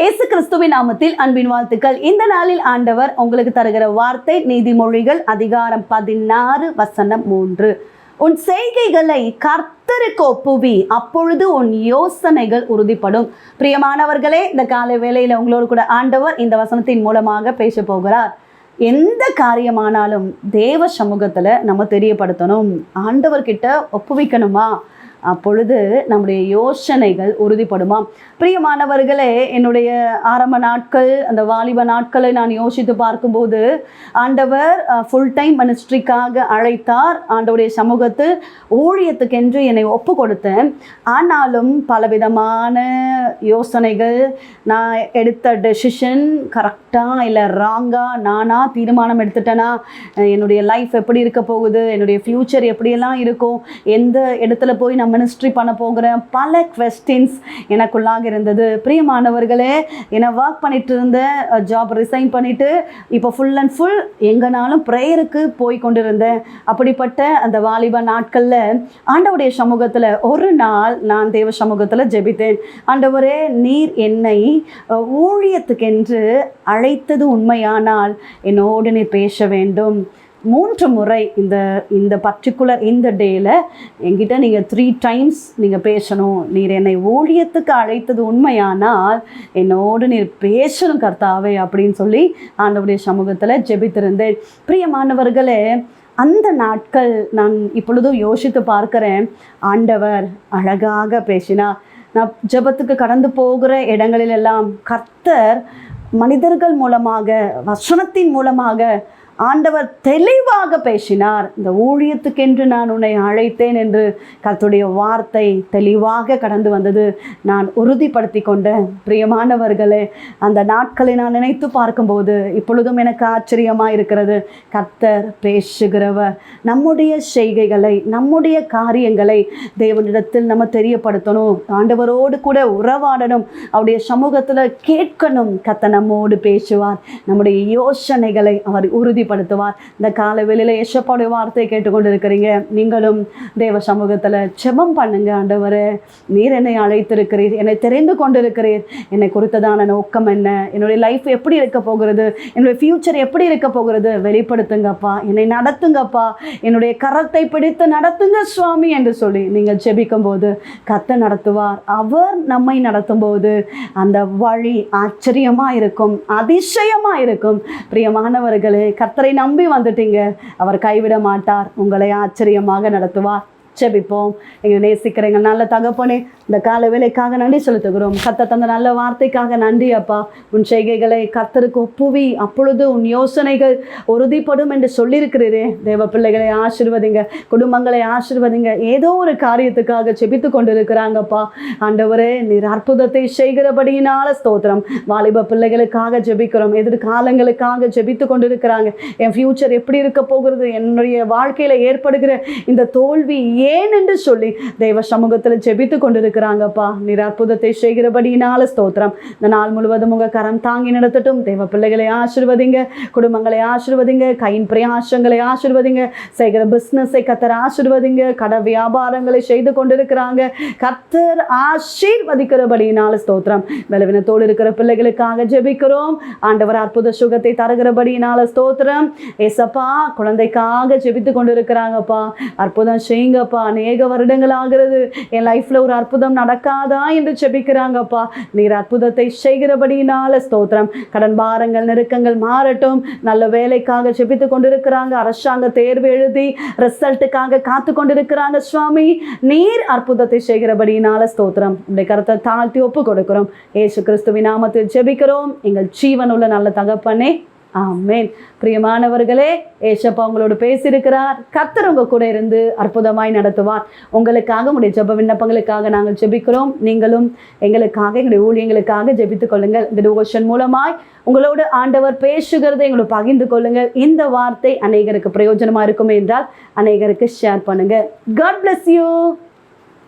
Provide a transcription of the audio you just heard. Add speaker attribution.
Speaker 1: இயேசு கிறிஸ்துவின் நாமத்தில் அன்பின் வாழ்த்துக்கள். இந்த நாளில் ஆண்டவர் உங்களுக்கு தருகிற வார்த்தை நீதிமொழிகள் அதிகாரம் பதினாறு வசனம் மூன்று. உன் செய்கைகளை கர்த்தருக்கு ஒப்புவி அப்பொழுது உன் யோசனைகள் உறுதிப்படும். பிரியமானவர்களே இந்த காலை வேளையில் உங்களோடு கூட ஆண்டவர் இந்த வசனத்தின் மூலமாக பேச போகிறார். எந்த காரியமானாலும் தேவ சமூகத்தில் நம்ம தெரியப்படுத்தணும். ஆண்டவர்கிட்ட ஒப்புவிக்கணுமா? அப்பொழுது நம்முடைய யோசனைகள் உறுதிப்படுமா? பிரியமானவர்களே என்னுடைய ஆரம்ப நாட்கள் அந்த வாலிப நாட்களை நான் யோசித்து பார்க்கும்போது ஆண்டவர் ஃபுல் டைம் மினிஸ்ட்ரிக்காக அழைத்தார். ஆண்டவுடைய சமூகத்தில் ஊழியத்துக்கென்று என்னை ஒப்பு கொடுத்தேன். ஆனாலும் பலவிதமான யோசனைகள் நான் எடுத்த டெசிஷன் கரெக்டாக இல்லை ராங்காக நானா தீர்மானம் எடுத்துட்டேனா? என்னுடைய லைஃப் எப்படி இருக்க போகுது? என்னுடைய ஃப்யூச்சர் எப்படியெல்லாம் இருக்கும்? எந்த இடத்துல போய் நான் மினிஸ்ட்ரி பண்ண போகிறேன் பல கொஸ்டின்ஸ் எனக்குள்ளாக இருந்தது. பிரியமானவர்களே என்னை ஒர்க் பண்ணிட்டு இருந்த ஜாப் ரிசைன் பண்ணிட்டு இப்போ ஃபுல் அண்ட் ஃபுல் எங்கனாலும் ப்ரேயருக்கு போய் கொண்டிருந்தேன். அப்படிப்பட்ட அந்த வாலிப நாட்களில் ஆண்டவருடைய சமூகத்தில் ஒரு நாள் நான் தேவ சமூகத்தில் ஜெபித்தேன். ஆண்டவரே நீர் என்னை ஊழியத்துக்கென்று அழைத்தது உண்மையானால் என்னோடு நீர் பேச வேண்டும். மூன்று முறை இந்த இந்த பர்டிகுலர் இந்த டேயில் என்கிட்ட நீங்கள் த்ரீ டைம்ஸ் நீங்கள் பேசணும். நீர் என்னை ஊழியத்துக்கு அழைத்தது உண்மையானால் என்னோடு நீர் பேசணும் கர்த்தாவே அப்படின்னு சொல்லி ஆண்டவுடைய சமூகத்தில் ஜெபித்திருந்தேன். பிரியமானவர்களே அந்த நாட்கள் நான் இப்பொழுதும் யோசித்து பார்க்குறேன். ஆண்டவர் அழகாக பேசினார். நான் ஜெபத்துக்கு கடந்து போகிற இடங்களிலெல்லாம் கர்த்தர் மனிதர்கள் மூலமாக வசனத்தின் மூலமாக ஆண்டவர் தெளிவாக பேசினார் இந்த ஊழியத்துக்கென்று நான் உன்னை அழைத்தேன் என்று கத்துடைய வார்த்தை தெளிவாக கடந்து வந்தது நான் உறுதிப்படுத்தி கொண்டேன். பிரியமானவர்களே அந்த நாட்களை நான் நினைத்து பார்க்கும்போது இப்பொழுதும் எனக்கு ஆச்சரியமாக இருக்கிறது. கர்த்தர் பேசுகிறவர் நம்முடைய செய்கைகளை நம்முடைய காரியங்களை தேவனிடத்தில் நம்ம தெரியப்படுத்தணும். ஆண்டவரோடு கூட உறவாடணும் அவருடைய சமூகத்தில் கேட்கணும். கத்த நம்மோடு பேசுவார் நம்முடைய யோசனைகளை அவர் உறுதி வெளிப்படுத்துவார். இந்த கால வெளியில் எஷப்பாடைய வார்த்தையை கேட்டுக்கொண்டு இருக்கிறீங்க நீங்களும் தேவ சமூகத்தில் செபம் பண்ணுங்க ஆண்டவர். நீர் என்னை அழைத்திருக்கிறீர் என்னை தெரிந்து கொண்டிருக்கிறீர். என்னை குறித்ததான நோக்கம் என்ன? என்னுடைய லைஃப் எப்படி இருக்க போகிறது? என்னுடைய ஃப்யூச்சர் எப்படி இருக்க போகிறது? வெளிப்படுத்துங்கப்பா. என்னை நடத்துங்கப்பா. என்னுடைய கரத்தை பிடித்து நடத்துங்க சுவாமி என்று சொல்லி நீங்கள் செபிக்கும் போது கத்த நடத்துவார். அவர் நம்மை நடத்தும் போது அந்த வழி ஆச்சரியமாக இருக்கும் அதிசயமாக இருக்கும் பிரியமானவர்களே கர்த்தரை நம்பி வந்துட்டீங்க. அவர் கைவிட மாட்டார் உங்களை ஆச்சரியமாக நடத்துவார். ஜெபிப்போம். எங்களை நேசிக்கிற எங்கள் நல்ல தகப்பனே இந்த கால வேலைக்காக நன்றி செலுத்துகிறோம். கத்த தந்த நல்ல வார்த்தைக்காக நன்றி அப்பா. உன் செய்கைகளை கத்தருக்கு ஒப்புவி. அப்பொழுது உன் யோசனைகள் உறுதிப்படும் என்று சொல்லியிருக்கிறீரே. தேவ பிள்ளைகளை ஆசிர்வதிங்க குடும்பங்களை ஆசிர்வதிங்க. ஏதோ ஒரு காரியத்துக்காக செபித்து கொண்டிருக்கிறாங்கப்பா. ஆண்டவரே நீர் அற்புதத்தை செய்கிறபடியினால ஸ்தோத்திரம். வாலிப பிள்ளைகளுக்காக ஜெபிக்கிறோம். எதிர்காலங்களுக்காக ஜெபித்து கொண்டிருக்கிறாங்க. என் ஃப்யூச்சர் எப்படி இருக்க போகிறது என்னுடைய வாழ்க்கையில் ஏற்படுகிற இந்த தோல்வி ஏன் என்று சொல்லி தெய்வ சமூகத்தில் ஜெபித்து கொண்டிருக்கிறாங்கப்பா. நீர் அற்புதத்தை செய்கிறபடியினால ஸ்தோத்திரம். இந்த நாள் முழுவதும் உங்கள் கரம் தாங்கி நடத்தட்டும். தெய்வ பிள்ளைகளை ஆசிர்வதிங்க குடும்பங்களை ஆசிர்வதிங்க கையின் பிரயாசங்களை ஆசிர்வதிங்க செய்கிற பிஸ்னஸை கத்தர் ஆசிர்வதிங்க கட வியாபாரங்களை செய்து கொண்டிருக்கிறாங்க. கத்தர் ஆசீர்வதிக்கிறபடியினால ஸ்தோத்திரம். பலவீனத்தோடு இருக்கிற பிள்ளைகளுக்காக ஜெபிக்கிறோம். ஆண்டவர் அற்புத சுகத்தை தருகிறபடியினால ஸ்தோத்திரம். ஏசப்பா குழந்தைக்காக ஜெபித்து கொண்டிருக்கிறாங்கப்பா. அற்புதம் செய்யுங்கப்பா. அநேக வருடங்கள் ஆகிறது. என் லைஃப்ல ஒரு அற்புதம் நடக்காதா என்று ஜெபிக்கிறாங்கப்பா நீர் அற்புதத்தை செய்கிறபடியினால ஸ்தோத்திரம். கடன் பாரங்கள் நெருக்கங்கள் மாறட்டும். நல்ல வேலைக்காக செபித்து கொண்டிருக்கிறாங்க. அரசாங்க தேர்வு எழுதி ரிசல்ட்டுக்காக காத்து கொண்டிருக்கிறாங்க சுவாமி. நீர் அற்புதத்தை செய்கிறபடியினால ஸ்தோத்திரம். உடைய கருத்தை தாழ்த்தி ஒப்பு கொடுக்கிறோம். ஏசு கிறிஸ்துவின் நாமத்தில் ஜெபிக்கிறோம் எங்கள் ஜீவனுள்ள நல்ல தகப்பனே ஆமேன். பிரியமானவர்களே ஏசப்பா உங்களோடு பேசியிருக்கிறார். கத்தர் உங்கள் கூட இருந்து அற்புதமாய் நடத்துவார். உங்களுக்காக உங்களுடைய ஜெப விண்ணப்பங்களுக்காக நாங்கள் ஜெபிக்கிறோம். நீங்களும் எங்களுக்காக எங்களுடைய ஊழியங்களுக்காக ஜெபித்துக் கொள்ளுங்கள். இந்த டிவோஷன் மூலமாய் உங்களோடு ஆண்டவர் பேசுகிறதை எங்களோட பகிர்ந்து கொள்ளுங்கள். இந்த வார்த்தை அநேகருக்கு பிரயோஜனமாக இருக்குமே என்றால் அநேகருக்கு ஷேர் பண்ணுங்கள் காட் பிளஸ் யூ